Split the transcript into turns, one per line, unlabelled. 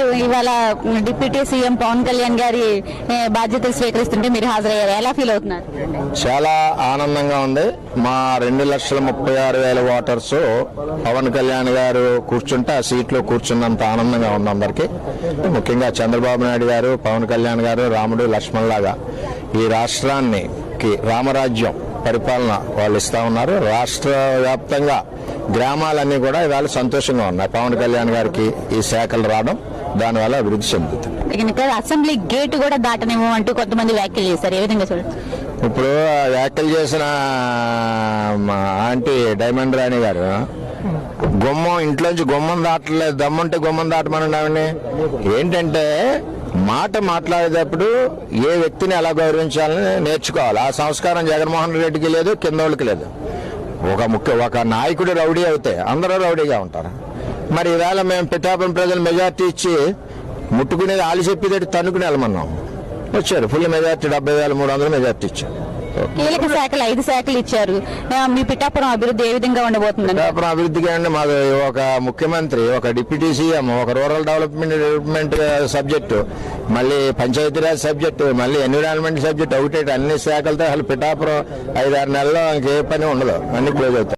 నుండి ఇవాళ deputy CM Pawan Kalyan గారి బాధ్యతలు స్వీకరిస్తుంటే మీరు హాజరయ్యారు. ఎలా ఫీల్ అవుతున్నారు?
చాలా ఆనందంగా ఉంది. మా రెండు లక్షల ముప్పై ఆరు వేల ఓటర్స్ పవన్ కళ్యాణ్ గారు కూర్చుంటే ఆ సీట్లో కూర్చున్నంత ఆనందంగా ఉంది అందరికి. ముఖ్యంగా చంద్రబాబు నాయుడు గారు పవన్ కళ్యాణ్ గారు రాముడు లక్ష్మణ్ లాగా ఈ రాష్ట్రాన్ని కి రామరాజ్యం పరిపాలన వాళ్ళు ఇస్తా ఉన్నారు. రాష్ట్ర వ్యాప్తంగా గ్రామాలన్నీ కూడా ఇవాళ సంతోషంగా ఉన్నాయి. పవన్ కళ్యాణ్ గారికి ఈ శాఖలు రావడం దానివల్ల అభివృద్ధి చెందుతుంది.
అసెంబ్లీ గేట్ కూడా దాటనేమో అంటూ కొంతమంది వ్యాఖ్యలు చేశారు. ఏ విధంగా
ఇప్పుడు వ్యాఖ్యలు చేసిన మా ఆంటీ డైమండ్ రాణి గారు గుమ్మం ఇంట్లోంచి గుమ్మం దాటలేదు దమ్ముంటే గుమ్మం దాటమనండి ఏంటంటే మాట మాట్లాడేటప్పుడు ఏ వ్యక్తిని ఎలా గౌరవించాలని నేర్చుకోవాలి. ఆ సంస్కారం జగన్మోహన్ రెడ్డికి లేదు కింద వాళ్ళకి లేదు. ఒక ముఖ్య ఒక నాయకుడు రౌడీ అవుతే అందరూ రౌడీగా ఉంటారు. మరి ఈవేళ మేము పిఠాపురం ప్రజలు మెజార్టీ ఇచ్చి ముట్టుకునేది ఆలు చెప్పేది తన్నుకుని వెళ్ళమన్నాం వచ్చారు. ఫుల్ మెజార్టీ డెబ్బై వేల మూడు వందల మెజార్టీ ఇచ్చారు.
కీలక శాఖలు ఐదు శాఖలు ఇచ్చారు. మీ పిఠాపురం అభివృద్ధి ఏ విధంగా ఉండబోతుందని
వ్యాపారం అభివృద్ధికి అండి మాకు ఒక ముఖ్యమంత్రి ఒక డిప్యూటీ సీఎం ఒక రూరల్ డెవలప్మెంట్ డెవలప్మెంట్ సబ్జెక్టు మళ్ళీ పంచాయతీరాజ్ సబ్జెక్టు మళ్ళీ ఎన్విరాన్మెంట్ సబ్జెక్ట్ ఒకటి అన్ని శాఖలతో అసలు పిఠాపురం ఐదారు నెలల్లో ఇంకే పని ఉండదు. అన్ని క్లోజ్ అవుతాయి.